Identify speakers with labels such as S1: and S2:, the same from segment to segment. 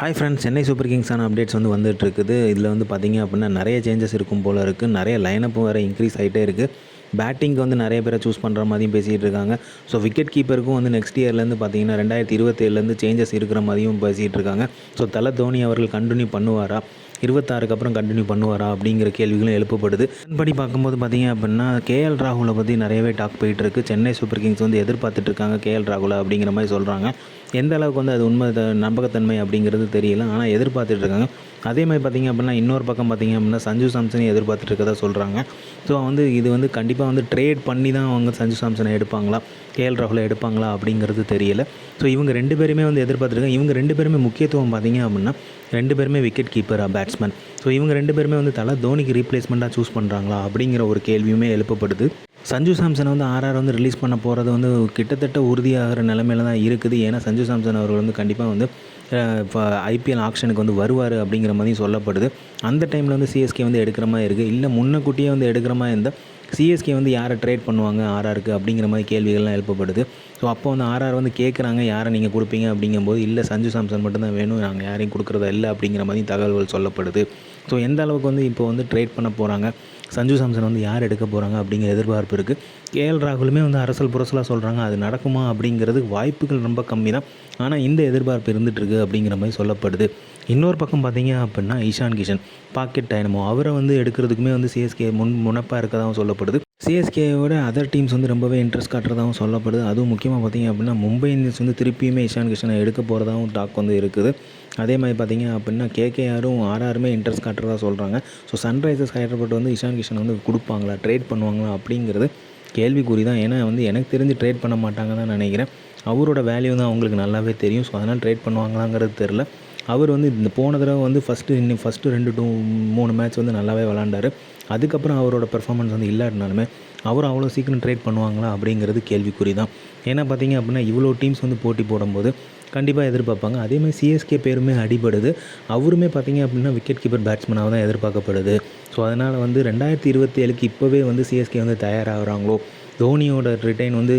S1: Hi friends Chennai super கிங்ஸான updates வந்து வந்துட்டு இருக்குது இதில் வந்து பார்த்தீங்க அப்படின்னா நிறைய சேஞ்சஸ் இருக்கும் போல் இருக்குது நிறைய லைனப்பும் வேறு இன்க்ரீஸ் ஆகிட்டே இருக்குது பேட்டிங்க்கு வந்து நிறைய பேரை சூஸ் பண்ணுற மாதிரியும் பேசிகிட்டு இருக்காங்க. ஸோ விக்கெட் கீப்பருக்கும் வந்து நெக்ஸ்ட் இயர்லேருந்து பார்த்தீங்கன்னா ரெண்டாயிரத்தி இருபத்தேழுலேருந்து சேஞ்சஸ் இருக்கிற மாதிரியும் பேசிகிட்டு இருக்காங்க. ஸோ தலை தோனி அவர்கள் கண்டினியூ பண்ணுவாரா? இருபத்தாறுக்கு அப்புறம் கண்டினியூ பண்ணுவாரா? அப்படிங்கிற கேள்விகளும் எழுப்பப்படுது. அதன்படி பார்க்கும்போது பார்த்தீங்க அப்படின்னா கேஎல் ராகுலை பற்றி நிறையவே டாக் போயிட்டு இருக்கு. சென்னை சூப்பர் கிங்ஸ் வந்து எதிர்பார்த்துட்டு இருக்காங்க கேஎல் ராகுலை அப்படிங்கிற மாதிரி சொல்கிறாங்க எந்த அளவுக்கு வந்து அது உண்மை த- நம்பகத்தன்மை அப்படிங்கிறது தெரியல. ஆனால் எதிர்பார்த்துட்டு இருக்காங்க. அதே மாதிரி பார்த்தீங்க அப்படின்னா இன்னொரு பக்கம் பார்த்தீங்க அப்படின்னா சஞ்சு சாம்சனை எதிர்பார்த்துட்டு இருக்கதா சொல்கிறாங்க ஸோ வந்து இது வந்து கண்டிப்பாக வந்து ட்ரேட் பண்ணி தான் அவங்க சஞ்சு சாம்சனை எடுப்பாங்களா? கேஎல் ராகுலை எடுப்பாங்களா? அப்படிங்கிறது தெரியல. ஸோ இவங்க ரெண்டு பேருமே வந்து எதிர்பார்த்துருக்காங்க இவங்க ரெண்டு பேருமே முக்கியத்துவம் பார்த்தீங்க அப்படின்னா ரெண்டு பேருமே விக்கெட் கீப்பராக பேட்ஸ்மேன் ஸோ இவங்க ரெண்டு பேருமே வந்து தலை தோனிக்கு ரீப்ளேஸ்மெண்ட்டாக சூஸ் பண்ணுறாங்களா அப்படிங்கிற ஒரு கேள்வியுமே எழுப்பப்படுது. சஞ்சு சாம்சனை வந்து ஆர்ஆர் வந்து ரிலீஸ் பண்ண போகிறது வந்து கிட்டத்தட்ட உறுதியாகிற நிலமையில தான் இருக்குது. ஏன்னா சஞ்சு சாம்சன் அவர்கள் வந்து கண்டிப்பாக வந்து இப்போ ஐபிஎல் ஆக்ஷனுக்கு வந்து வருவார் அப்படிங்கிற மாதிரியும் சொல்லப்படுது. அந்த டைமில் வந்து சிஎஸ்கே வந்து எடுக்கிற மாதிரி இருக்குது இல்லை முன்னக்கூட்டியே வந்து எடுக்கிற மாதிரி இருந்தால் சிஎஸ்கே வந்து யாரை ட்ரேட் பண்ணுவாங்க? ஆர்ஆருக்கு அப்படிங்கிற மாதிரி கேள்விகள்லாம் எழுப்பப்படுது. ஸோ அப்போ வந்து ஆர்ஆர் வந்து கேட்குறாங்க யாரை நீங்கள் கொடுப்பீங்க அப்படிங்கும்போது இல்லை சஞ்சு சாம்சன் மட்டும்தான் வேணும் நாங்கள் யாரையும் கொடுக்குறதா இல்லை அப்படிங்கிற மாதிரி தகவல்கள் சொல்லப்படுது. ஸோ எந்த அளவுக்கு வந்து இப்போ வந்து ட்ரேட் பண்ண போகிறாங்க சஞ்சு சாம்சன் வந்து யார் எடுக்க போகிறாங்க அப்படிங்கிற எதிர்பார்ப்பு இருக்குது கேஎல் ராகுலுமே வந்து அரசல் புரசலாக சொல்கிறாங்க அது நடக்குமா? அப்படிங்கிறது வாய்ப்புகள் ரொம்ப கம்மி தான். ஆனால் இந்த எதிர்பார்ப்பு இருந்துகிட்ருக்கு அப்படிங்கிற மாதிரி சொல்லப்படுது. இன்னொரு பக்கம் பார்த்தீங்க அப்படின்னா ஈஷான் கிஷன் பாக்கெட் டைனமோ அவரை வந்து எடுக்கிறதுக்குமே வந்து சிஎஸ்கே முன் முனப்பாக இருக்கதாகவும் சொல்லப்படுது. சிஎஸ்கேவோட அதர் டீம்ஸ் வந்து ரொம்பவே இன்ட்ரெஸ்ட் காட்டுறதாகவும் சொல்லப்படுது. அதுவும் முக்கியமாக பார்த்தீங்க அப்படின்னா மும்பை இந்தியன்ஸ் வந்து திருப்பியுமே இஷான் கிஷனை எடுக்க போகிறதாகவும் டாக் வந்து இருக்குது. அதே மாதிரி பார்த்தீங்க அப்படின்னா கேகேஆரும் ஆர்ஆருமே இன்ட்ரெஸ்ட் காட்டுறதா சொல்கிறாங்க ஸோ சன்ரைசர்ஸ் ஹைதராபாத் வந்து இஷான் கிஷன் வந்து கொடுப்பாங்களா ட்ரேட் பண்ணுவாங்களா அப்படிங்கிறது கேள்விக்குறி தான் ஏன்னா வந்து எனக்கு தெரிஞ்சு ட்ரேட் பண்ண மாட்டாங்க தான் நினைக்கிறேன். அவரோட வேல்யூ தான் அவங்களுக்கு நல்லாவே தெரியும். ஸோ அதனால் ட்ரேட் பண்ணுவாங்களாங்கிறது தெரில அவர் வந்து இந்த போன தடவை வந்து ஃபஸ்ட்டு இன்னும் ஃபஸ்ட்டு ரெண்டு டூ மூணு மேட்ச் வந்து நல்லாவே விளாண்டாரு அதுக்கப்புறம் அவரோட பெர்ஃபார்மன்ஸ் வந்து இல்லாட்டினாலுமே அவர் அவ்வளோ சீக்கிரம் ட்ரேட் பண்ணுவாங்களா அப்படிங்கிறது கேள்விக்குறி தான் ஏன்னா பார்த்தீங்க அப்படின்னா இவ்வளோ டீம்ஸ் வந்து போட்டி போடும்போது கண்டிப்பாக எதிர்பார்ப்பாங்க. அதேமாதிரி சிஎஸ்கே பேருமே அடிபடுது. அவருமே பார்த்தீங்க அப்படின்னா விக்கெட் கீப்பர் பேட்ஸ்மேனாக தான் எதிர்பார்க்கப்படுது. ஸோ அதனால் வந்து ரெண்டாயிரத்தி இருபத்தி ஏழுக்கு இப்போவே வந்து சிஎஸ்கே வந்து தயாராகிறாங்களோ? தோனியோட ரிட்டைன் வந்து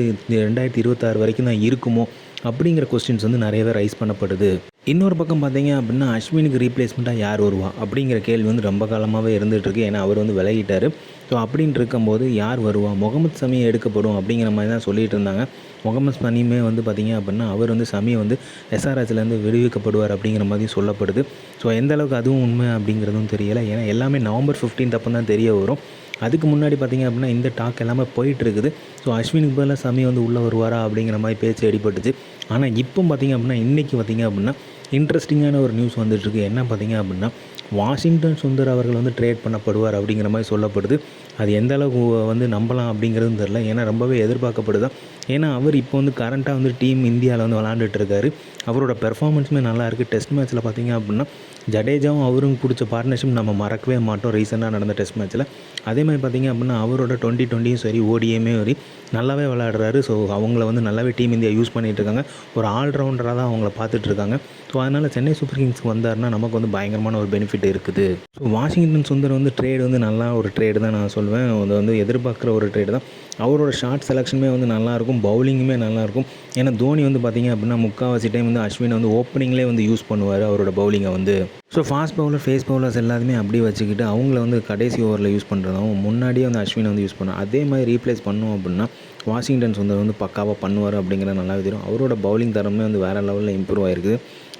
S1: ரெண்டாயிரத்தி இருபத்தாறு வரைக்கும் தான் இருக்குமோ? அப்படிங்கிற கொஸ்டின்ஸ் வந்து நிறையவே ரைஸ் பண்ணப்படுது. இன்னொரு பக்கம் பார்த்தீங்க அப்படின்னா அஸ்வினுக்கு ரீப்ளேஸ்மெண்ட்டாக யார் வருவா? அப்படிங்கிற கேள்வி வந்து ரொம்ப காலமாகவே இருந்துகிட்டு இருக்கு. ஏன்னா அவர் வந்து விலகிட்டார். ஸோ அப்படின்னு இருக்கும்போது யார் வருவா? முகமது சமி எடுக்கப்படும் அப்படிங்கிற மாதிரி தான் சொல்லிகிட்டு இருந்தாங்க. முகமது சமியுமே வந்து பார்த்தீங்க அப்படின்னா அவர் வந்து சமி வந்து எஸ்ஆர்எஸ்லேருந்து விடுவிக்கப்படுவார் அப்படிங்கிற மாதிரி சொல்லப்படுது. ஸோ எந்த அளவுக்கு அதுவும் உண்மை அப்படிங்கிறதும் தெரியலை. ஏன்னா எல்லாமே நவம்பர் 15th அப்போ தான் தெரிய வரும். அதுக்கு முன்னாடி பார்த்திங்க அப்படின்னா இந்த டாக் எல்லாமே போயிட்டு இருக்குது. ஸோ அஸ்வினுக்கு பதிலாக சமி வந்து உள்ளே வருவாரா அப்படிங்கிற மாதிரி பேச்சு அடிபட்டுச்சு. ஆனால் இப்போ பார்த்தீங்க அப்படின்னா இன்றைக்கி பார்த்திங்க அப்படின்னா இன்ட்ரெஸ்டிங்கான ஒரு நியூஸ் வந்துட்டுருக்கு. என்ன பார்த்திங்க அப்படின்னா வாஷிங்டன் சுந்தர் அவர்கள் வந்து ட்ரேட் பண்ணப்படுவார் அப்படிங்கிற மாதிரி சொல்லப்படுது. அது எந்த அளவுக்கு வந்து நம்பலாம் அப்படிங்கிறதும் தெரில ஏன்னா ரொம்பவே எதிர்பார்க்கப்படுது ஏன்னா அவர் இப்போ வந்து கரண்ட்டாக வந்து டீம் இந்தியாவில் வந்து விளாண்டுட்டு இருக்காரு. அவரோட பெர்ஃபார்மன்ஸுமே நல்லா இருக்குது டெஸ்ட் மேட்ச்சில் பார்த்தீங்க அப்படின்னா ஜடேஜாவும் அவரும் பிடிச்ச பார்ட்னர்ஷிப் நம்ம மறக்கவே மாட்டோம். ரீசெண்டாக நடந்த டெஸ்ட் மேட்ச்சில் அதே மாதிரி பார்த்தீங்க அப்படின்னா அவரோட டுவெண்ட்டி டுவெண்ட்டியும் சரி ஓடியுமே சரி நல்லாவே விளையாடுறாரு. ஸோ அவங்கள வந்து நல்லாவே டீம் இந்தியா யூஸ் பண்ணிகிட்ருக்காங்க இருக்காங்க. ஒரு ஆல்ரவுண்டராக தான் அவங்கள பார்த்துட்ருக்காங்க ஸோ அதனால் சென்னை சூப்பர் கிங்ஸ்க்கு வந்தாருன்னா நமக்கு வந்து பயங்கரமான ஒரு பெனிஃபிட் இருக்குது. ஸோ வாஷிங்டன் சுந்தர் வந்து ட்ரேடு வந்து நல்லா ஒரு ட்ரேடு தான் நான் சொல்லுவேன் அது வந்து எதிர்பார்க்குற ஒரு ட்ரேடு தான். அவரோட ஷார்ட் செலெக்ஷனுமே வந்து நல்லாயிருக்கும் பவுலிங்குமே நல்லாயிருக்கும் ஏன்னா தோனி வந்து பார்த்திங்க அப்படின்னா முக்கால்வாசி டைம் வந்து அஸ்வினை வந்து ஓப்பனிங்லேயே வந்து யூஸ் பண்ணுவார் அவரோட பவுலிங்கை வந்து. So fast bowler pace bowlers எல்லாத்தையுமே அப்படியே வச்சுக்கிட்டு அவங்கள வந்து கடைசி ஓவரில் யூஸ் பண்ணுறதாகவும் முன்னாடியே வந்து அஸ்வினை வந்து யூஸ் பண்ணோம் அதே மாதிரி ரீப்ளேஸ் பண்ணோம் அப்படின்னா வாஷிங்டன் சுந்தர் வந்து பக்காவாக பண்ணுவார் அப்படிங்கிறது நல்லாவே தெரியும். அவரோட பவுலிங் தரமே வந்து வேறு லெவலில் இம்ப்ரூவ் ஆயிருக்குது.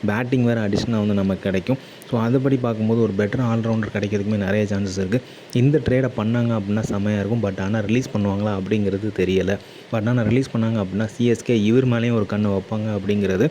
S1: பேட்டிங் வேறு அடிஷ்னலாக வந்து நமக்கு கிடைக்கும். ஸோ அதுபடி பார்க்கும்போது ஒரு பெட்டர் ஆல்ரவுண்டர் கிடைக்கிறதுக்குமே நிறைய சான்சஸ் இருக்குது இந்த ட்ரேடை பண்ணாங்க அப்படின்னா செம்மையாக இருக்கும். பட் ஆனால் ரிலீஸ் பண்ணுவாங்களா அப்படிங்கிறது தெரியலை. பட் ஆனால் ரிலீஸ் பண்ணாங்க அப்படின்னா சிஎஸ்கே இவர் மேலேயும் ஒரு கண்ணை வைப்பாங்க அப்படிங்கிறது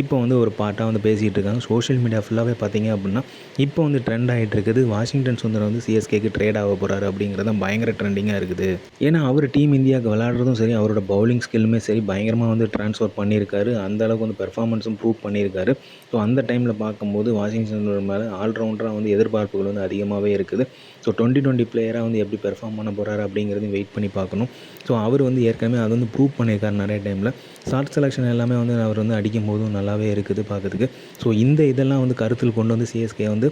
S1: இப்போ வந்து ஒரு பாட்டாக வந்து பேசிகிட்டு இருக்காங்க. சோஷியல் மீடியா ஃபுல்லாகவே பார்த்தீங்க அப்படின்னா இப்போ வந்து ட்ரெண்ட் ஆகிட்டு இருக்குது. வாஷிங்டன் சுந்தரம் வந்து சிஎஸ்கேக்கு ட்ரேட் ஆக போகிறாரு அப்படிங்கிறது பயங்கர ட்ரெண்டிங்காக இருக்குது. ஏன்னா அவர் டீம் இந்தியாவுக்கு விளாட்றதும் சரி அவரோட பவுலிங் ஸ்கில்லுமே சரி பயங்கரமாக வந்து ட்ரான்ஸ்ஃபர் பண்ணியிருக்காரு. அந்த அளவுக்கு வந்து பெர்ஃபார்மன்ஸும் ப்ரூவ் பண்ணியிருக்காரு. ஸோ அந்த டைமில் பார்க்கும்போது வாஷிங்டன் சுந்தரம் மேலே ஆல்ரவுண்டராக வந்து எதிர்பார்ப்புகள் வந்து அதிகமாகவே இருக்குது. ஸோ டுவெண்ட்டி டுவெண்ட்டி பிளேயராக வந்து எப்படி பெர்ஃபார்ம் பண்ண போகிறாரு அப்படிங்கிறதையும் வெயிட் பண்ணி பார்க்கணும். ஸோ அவர் வந்து ஏற்கனவே அது வந்து ப்ரூவ் பண்ணியிருக்காரு நிறைய டைமில் ஷார்ட் செலெக்ஷன் எல்லாமே வந்து அவர் வந்து அடிக்கும் போதும் நல்லாவே இருக்குது பார்க்குறதுக்கு. ஸோ இந்த இதெல்லாம் வந்து கருத்தில் கொண்டு வந்து சிஎஸ்கே வந்து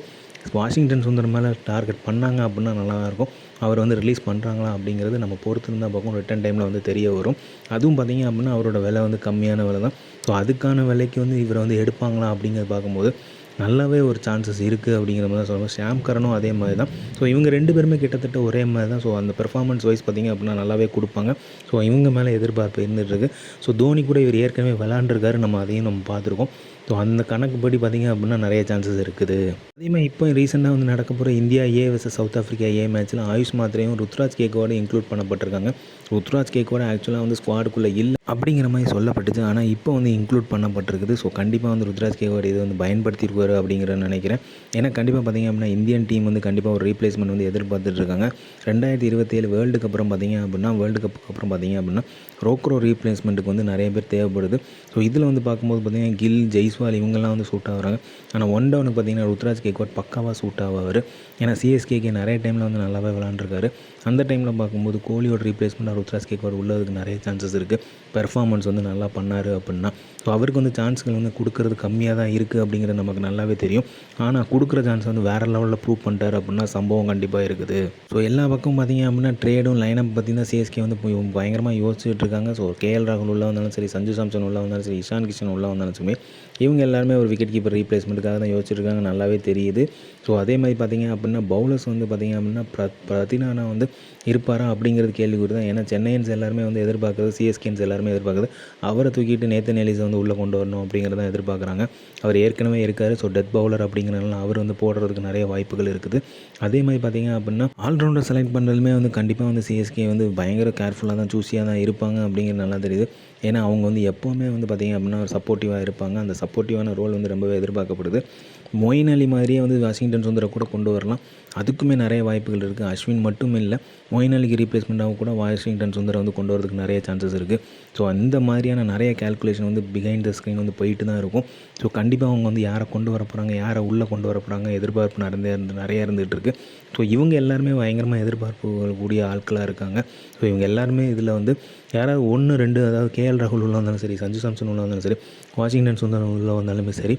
S1: வாஷிங்டன் சுந்தர் மேலே டார்கெட் பண்ணாங்க அப்படின்னா நல்லா இருக்கும் அவர் வந்து ரிலீஸ் பண்ணுறாங்களா அப்படிங்கிறது நம்ம பொறுத்து இருந்தால் பார்க்கும் ரிட்டன் டைமில் வந்து தெரிய வரும். அதுவும் பார்த்தீங்க அப்படின்னா அவரோட விலை வந்து கம்மியான விலை தான். ஸோ அதுக்கான விலைக்கு வந்து இவரை வந்து எடுப்பாங்களா அப்படிங்கிறது பார்க்கும்போது நல்லாவே ஒரு சான்சஸ் இருக்குது அப்படிங்கிற மாதிரி தான் சொல்லுவாங்க. ஷாம் கரனும் அதே மாதிரி தான். ஸோ இவங்க ரெண்டு பேருமே கிட்டத்தட்ட ஒரே மாதிரி தான். ஸோ அந்த பெர்ஃபார்மன்ஸ் வைஸ் பார்த்திங்க அப்படின்னா நல்லாவே கொடுப்பாங்க. ஸோ இவங்க மேலே எதிர்பார்ப்பு இருந்துகிட்ருக்கு ஸோ தோனி கூட இவர் ஏற்கனவே விளாண்டுருக்காரு நம்ம அதையும் நம்ம பார்த்துருக்கோம். ஸோ அந்த கணக்குப்படி பார்த்திங்க அப்படின்னா நிறைய சான்சஸ் இருக்குது. அதே மாதிரி இப்போ ரீசெண்டாக வந்து நடக்க போகிற India A versus South Africa A மேட்ச்சில் ஆயுஷ் மாத்திரையும் ருத்ராஜ் கேக்கோட இன்க்ளூட் பண்ணப்பட்டிருக்காங்க. ருத்ராஜ் கேக்கோட ஆக்சுவலாக வந்து ஸ்குவாடுக்குள்ளே இல்லை அப்படிங்கிற மாதிரி சொல்லப்பட்டுச்சு. ஆனால் இப்போ வந்து இன்க்ளூட் பண்ணப்பட்டிருக்குது. ஸோ கண்டிப்பாக வந்து ருத்ராஜ் கேக்கோட இது வந்து பயன்படுத்தியிருக்காரு அப்படிங்கிற நினைக்கிறேன். ஏன்னா கண்டிப்பாக பார்த்திங்க அப்படின்னா இந்தியன் டீம் வந்து கண்டிப்பாக ஒரு ரீப்ளேஸ்மெண்ட் வந்து எதிர்பார்த்துட்டு இருக்காங்க. ரெண்டாயிரத்தி இருபத்தேழு வேர்ல்டு கப்புறம் பார்த்திங்க அப்படின்னா வேர்ல்டு கப்புக்கு அப்புறம் பார்த்திங்க அப்படின்னா ரோக்ரோ ரீப்ளேஸ்மெண்ட்டுக்கு வந்து நிறைய பேர் தேவைப்படுது. ஸோ இதில் வந்து பார்க்கும்போது பார்த்திங்கன்னா கில் ஜெய்ஸ்வால் இவங்கெல்லாம் வந்து சூட் ஆகுறாங்க. ஆனால் ஒன் டவுனுக்கு பார்த்திங்கன்னா ருத்ராஜ் கேக்வாட் பக்காவாக சூட் ஆவார். ஏன்னா சிஎஸ்கேக்கு நிறைய டைமில் வந்து நல்லாவே விளாண்டுருக்காரு அந்த டைமில் பார்க்கும்போது கோலியோட ரீப்ளேஸ்மெண்ட்டாக ருத்ராஜ் கேக்வாட் உள்ளதுக்கு நிறைய சான்சஸ் இருக்குது பெர்ஃபார்மன்ஸ் வந்து நல்லா பண்ணார் அப்படின்னா. ஸோ அவருக்கு வந்து சான்ஸ்கள் வந்து கொடுக்கறது கம்மியாக தான் இருக்குது அப்படிங்கிறது நமக்கு நல்லாவே தெரியும். ஆனால் கொடுக்குற சான்ஸ் வந்து வேறு லெவலில் ப்ரூவ் பண்ணிட்டார் அப்படின்னா சம்பவம் கண்டிப்பாக இருக்குது. ஸோ எல்லா பக்கம் பார்த்திங்க அப்படின்னா ட்ரேடும் லைனப் பார்த்திங்கன்னா சிஎஸ்கே வந்து பயங்கரமாக யோசிச்சுட்டு இருக்காங்க. ஸோ கேஎல் ராகுல் உள்ள வந்தாலும் சரி சஞ்சு சாம்சன் உள்ள வந்தாலும் சரி இஷான் கிஷன் உள்ள வந்தாலும் சரி இவங்க எல்லாருமே ஒரு விக்கெட் கீப்பர் ரீப்ளேஸ்மெண்ட்டுக்காக தான் யோசிச்சிருக்காங்க. நல்லாவே தெரியுது. ஸோ அதே மாதிரி பார்த்திங்க அப்படின்னா பவுலர்ஸ் வந்து பார்த்திங்க அப்படின்னா ப்ர பிரதினானா வந்து இருப்பாரா அப்படிங்கிறது கேள்விக்குறி தான். ஏன்னா சென்னையன்ஸ் எல்லாருமே வந்து எதிர்பார்க்குறது சிஎஸ்கேன்ஸ் எல்லாருமே எதிர்பார்க்குறது அவரை தூக்கிட்டு நேத்தன் எலிஸை வந்து உள்ளே கொண்டு வரணும் அப்படிங்கிறத எதிர்பார்க்குறாங்க. அவர் ஏற்கனவே இருக்கார். ஸோ டெத் பவுலர் அப்படிங்கிறனால அவர் வந்து போடுறதுக்கு நிறைய வாய்ப்புகள் இருக்குது. அதே மாதிரி பார்த்திங்க அப்படின்னா ஆல்ரவுண்டர் செலக்ட் பண்ணுறதுமே வந்து கண்டிப்பாக வந்து சிஎஸ்கே வந்து பயங்கர கேர்ஃபுல்லாக தான் சூஸியாக தான் இருப்பாங்க. அப்படிங்கிறது நல்லா தெரியுது. ஏன்னா அவங்க வந்து எப்போவுமே வந்து பார்த்திங்க அப்படின்னா ஒரு சப்போர்ட்டிவாக இருப்பாங்க. அந்த சப்போர்ட்டிவான ரோல் வந்து ரொம்பவே எதிர்பார்க்கப்படுது. மொயின் அலி மாதிரியே வந்து வாஷிங்டன் சுந்தரை கூட கொண்டு வரலாம். அதுக்குமே நிறைய வாய்ப்புகள் இருக்குது அஸ்வின் மட்டும் இல்லை மொயின் அலிக்கு ரீப்ளேஸ்மெண்ட்டாக கூட வாஷிங்டன் சுந்தரை வந்து கொண்டு வரதுக்கு நிறைய சான்சஸ் இருக்குது ஸோ அந்த மாதிரியான நிறைய கேல்குலேஷன் வந்து பிஹைண்ட் த ஸ்க்ரீன் வந்து போயிட்டு தான் இருக்கும். ஸோ கண்டிப்பாக அவங்க வந்து யாரை கொண்டு வர போகிறாங்க யாரை உள்ளே கொண்டு வர போகிறாங்க எதிர்பார்ப்பு நடந்தே இருந்து நிறைய இருந்துகிட்டு இருக்குது ஸோ இவங்க எல்லாருமே பயங்கரமாக எதிர்பார்ப்பு கூடிய ஆட்களாக இருக்காங்க. ஸோ இவங்க எல்லாருமே இதில் வந்து யாராவது ஒன்று ரெண்டு அதாவது கேஎல் ராகுல் உள்ள வந்தாலும் சரி சஞ்சு சாம்சன் உள்ள வந்தாலும் சரி வாஷிங்டன் சுந்தரம் உள்ள வந்தாலுமே சரி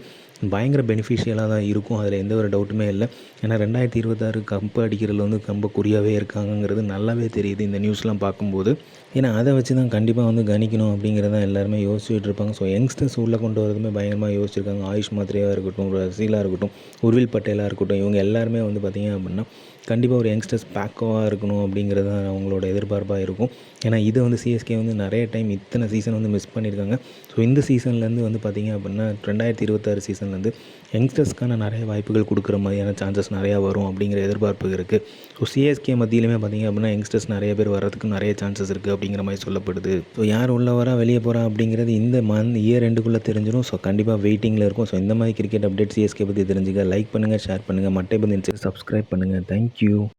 S1: பயங்கர பெனிஃபிஷியலாக தான் இருக்கும். அதில் எந்த ஒரு டவுட்டுமே இல்லை. ஏன்னா ரெண்டாயிரத்தி இருபத்தாறு கம்பு அடிக்கிறதுல வந்து ரொம்ப குறியாகவே இருக்காங்கங்கிறது நல்லாவே தெரியுது இந்த நியூஸ்லாம் பார்க்கும்போது. ஏன்னா அதை வச்சு தான் கண்டிப்பாக வந்து கணிக்கணும் அப்படிங்கிறத எல்லாருமே யோசிச்சுட்டு இருப்பாங்க. ஸோ யங்ஸ்டர்ஸ் உள்ளே கொண்டு வரதுமே பயங்கரமாக யோசிச்சிருக்காங்க. ஆயுஷ் மாத்திரையாக இருக்கட்டும் ரசீலாக இருக்கட்டும் உர்வில் பட்டேலாக இருக்கட்டும் இவங்க எல்லாருமே வந்து பார்த்திங்க அப்படின்னா கண்டிப்பாக ஒரு யங்ஸ்டர்ஸ் பேக்கவாக இருக்கணும் அப்படிங்கிறது தான் அவங்களோட எதிர்பார்ப்பாக இருக்கும். ஏன்னா இதை வந்து சிஎஸ்கே வந்து நிறைய டைம் இத்தனை சீசன் வந்து மிஸ் பண்ணியிருக்காங்க ஸோ இந்த சீசன்லேருந்து வந்து பார்த்திங்க அப்படின்னா ரெண்டாயிரத்தி இருபத்தாறு சீசன்லேருந்து யங்ஸ்டர்ஸ்க்கான நிறைய வாய்ப்புகள் கொடுக்குற மாதிரியான சான்சஸ் நிறையா வரும் அப்படிங்கிற எதிர்பார்ப்பு இருக்குது ஸோ சிஎஸ்கே மத்தியிலுமே பார்த்திங்க அப்படின்னா யங்ஸ்டர்ஸ் நிறைய பேர் வர்றதுக்கு நிறைய சான்சஸ் இருக்குது அப்படிங்கிற மாதிரி சொல்லப்படுது. ஸோ யார் உள்ள வரா வெளியே போகிறா அப்படிங்கிறது இந்த மந்த் இயர் ரெண்டுக்குள்ளே தெரிஞ்சிடும் ஸோ கண்டிப்பாக வெயிட்டிங்கில் இருக்கும். ஸோ இந்த மாதிரி கிரிக்கெட் அப்டேட் சிஎஸ்கே பற்றி தெரிஞ்சுக்க லைக் பண்ணுங்கள் ஷேர் பண்ணுங்கள் மட்டை பந்து சப்ஸ்கிரைப் பண்ணுங்கள் தேங்க்யூ